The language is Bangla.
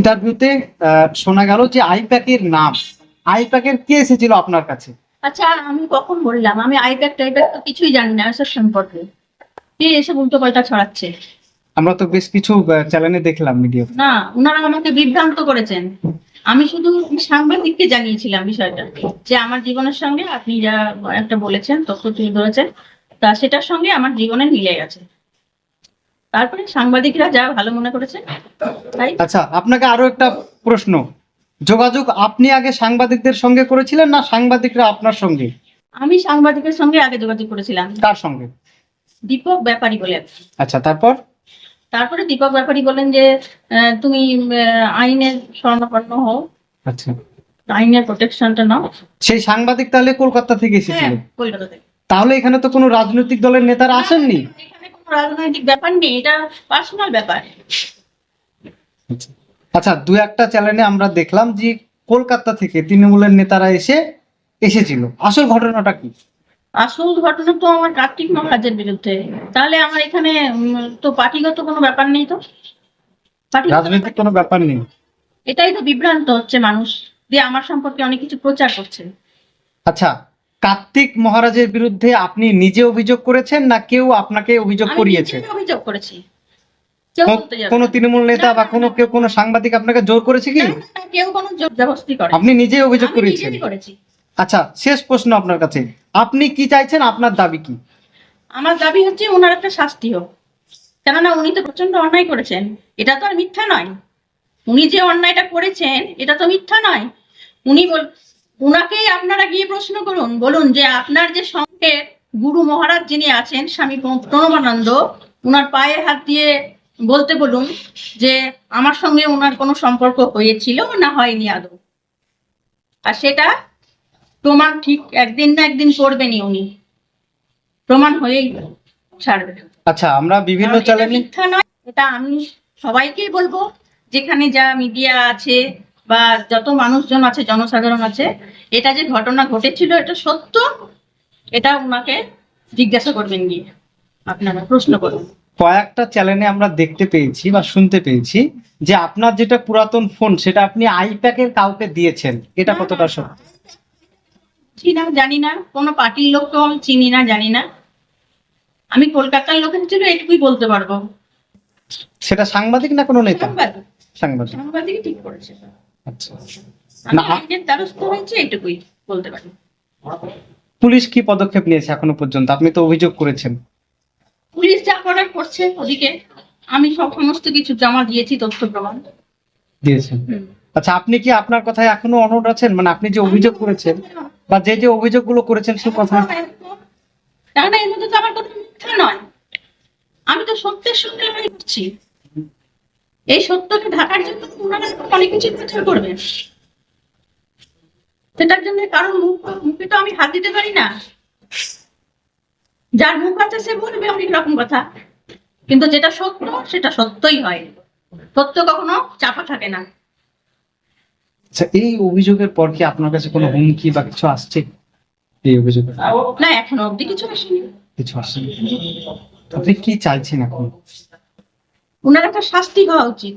ইন্টারভিউতে শোনা গেল যে আইপ্যাকের নাম। আইপ্যাকের কে এসেছিল আপনার কাছে? আচ্ছা আমি কখন বললাম? আমি আইপ্যাক টাইপ্যাক তো কিছুই জানি না এসব সম্পর্কে। কে এসে উল্টো পাল্টা ছড়াচ্ছে? আমরা তো বেশ কিছু চ্যানেলে দেখলাম মিডিয়া না ওনারা আমাকে বিভ্রান্ত করেছেন। আমি শুধু সাংবাদিককে জানিয়েছিলাম বিষয়টা যে আমার জীবনের সঙ্গে আপনি যা একটা বলেছেন তথ্য তুলে ধরেছেন তা সেটার সঙ্গে আমার জীবনে মিলে গেছে। তারপরে সাংবাদিকরা যা ভালো মনে করেছে তাই। আচ্ছা আপনাকে আরও একটা প্রশ্ন। যোগাযোগ আপনি আগে সাংবাদিকদের সঙ্গে করেছিলেন না সাংবাদিকরা আপনার সঙ্গে? আমি সাংবাদিকের সঙ্গে আগে যোগাযোগ করেছিলাম। কার সঙ্গে? দীপক ব্যাপারী বলে আচ্ছা তারপর? তারপরে দীপক ব্যাপারী বলেন যে তুমি আইনের স্বর্ণপন্ন হও। আচ্ছা। আইনের প্রোটেকশনটা নাও। সেই সাংবাদিক তাহলে কলকাতা থেকে হ্যাঁ এসেছিল কলকাতা থেকে। তাহলে এখানে তো কোনো রাজনৈতিক দলের নেতারা আসেননি? রাজনৈতিক ব্যাপার নেই এটা পার্সোনাল ব্যাপার। আচ্ছা দু একটা চ্যানেলে আমরা দেখলাম যে কলকাতা থেকে তৃণমূলের নেতারা এসে এসেছিল। আসল ঘটনাটা কি? আসল ঘটনা তো আমার কার্তিক মহারাজের বিরুদ্ধে। তাহলে আমার এখানে তো পার্টিগত কোনো ব্যাপার নেই তো? রাজনৈতিক কোনো ব্যাপার নেই। এটাই তো বিভ্রান্ত হচ্ছে মানুষ দিয়ে আমার সম্পর্কে অনেক কিছু প্রচার করছে। আচ্ছা কার্তিক মহারাজের বিরুদ্ধে আপনি নিজে অভিযোগ করেছেন না কেউ আপনাকে অভিযোগ করিয়েছে? অভিযোগ করেছি। কোন- তৃণমূল নেতা বা কোনো কেউ কোনো সাংবাদিক আপনাকে জোর করেছে কি? কেউ কোনো জবরদস্তি করে আপনি নিজেই অভিযোগ করেছেন আচ্ছা শেষ প্রশ্ন আপনার কাছে। আপনি কি চাইছেন? আপনার দাবি কি? আমার দাবি হচ্ছে ওনার একটা শাস্তি হোক। কেননা উনি তো প্রচণ্ড অন্যায় করেছেন। এটা তো আর মিথ্যা নয়। উনি যে অন্যায়টা করেছেন এটা তো মিথ্যা নয়। উনি বল উনাকেই আপনারা গিয়ে প্রশ্ন করুন বলুন যে আপনার যে সঙ্গে গুরু মহারাজ যিনি আছেন স্বামী প্রণবানন্দ উনার পায়ে হাত দিয়ে বলতে বলুন যে আমার সঙ্গে ওনার কোনো সম্পর্ক হয়েছিল না হয়নি আদৌ? আর সেটা প্রমাণ ঠিক একদিন না একদিন করবেনই উনি। প্রমাণ হয়েই ছাড়বে। আচ্ছা আমরা বিভিন্ন চ্যানেলে মিথ্যা নয় এটা আমি সবাইকেই বলব। যেখানে যা মিডিয়া আছে বা যত মানুষজন আছে জনসাধারণ আছে এটা যে ঘটনা ঘটেছিল এটা সত্য? এটা ওনাকে জিজ্ঞাসা করবেন গিয়ে। আপনারা প্রশ্ন করুন। কয়েকটা চ্যানেলে আমরা দেখতে পেয়েছি বা শুনতে পেয়েছি যে আপনার যেটা পুরাতন ফোন সেটা আপনি আইপ্যাকের কাউকে দিয়েছেন এটা কতটা সত্য? চিনি জানি না। কোনো পার্টির লোককে আমি চিনি না জানি না। আমি কলকাতার লোকের ছিল এটুকুই বলতে পারব। সেটা সাংবাদিক না কোনো নেতা? সাংবাদিক। সাংবাদিক। ঠিক করেছে। আচ্ছা। না। আইনের দ্বারস্থ হয়েছে এটুকুই বলতে পারি। পুলিশ কি পদক্ষেপ নিয়েছে এখনও পর্যন্ত? আপনি তো অভিযোগ করেছেন। পুলিশ যা করার করছে ওদিকে আমি সব সমস্ত কিছু জমা দিয়েছি তথ্য প্রমাণ। দিয়েছেন। আচ্ছা আপনি কি আপনার কথায় এখনও অনড় আছেন? মানে আপনি যে অভিযোগ করেছেন বা যে যে অভিযোগগুলো করেছেন সে কথা না না এর মধ্যে তো আমার কোনো মিথ্যা নয়। আমি তো সত্যের সঙ্গে লড়াই করছি। এই সত্যকে ঢাকার জন্য ওনারা অনেক কিছু প্রচার করবেন সেটার জন্য কারণ মুখ মুখে তো আমি হাত দিতে পারি না। যার মুখ আছে সে বলবে অনেক রকম কথা। কিন্তু যেটা সত্য সেটা সত্যই হয়। সত্য কখনো চাপা থাকে না। আচ্ছা এই অভিযোগের পর কি আপনার কাছে কোনো হুমকি বা কিছু আসছে? এই অভিযোগের না এখনও অব্দি কিছু আসেনি। কিছু আসছে আপনি কি চাইছেন এখন? ওনার একটা শাস্তি হওয়া উচিত।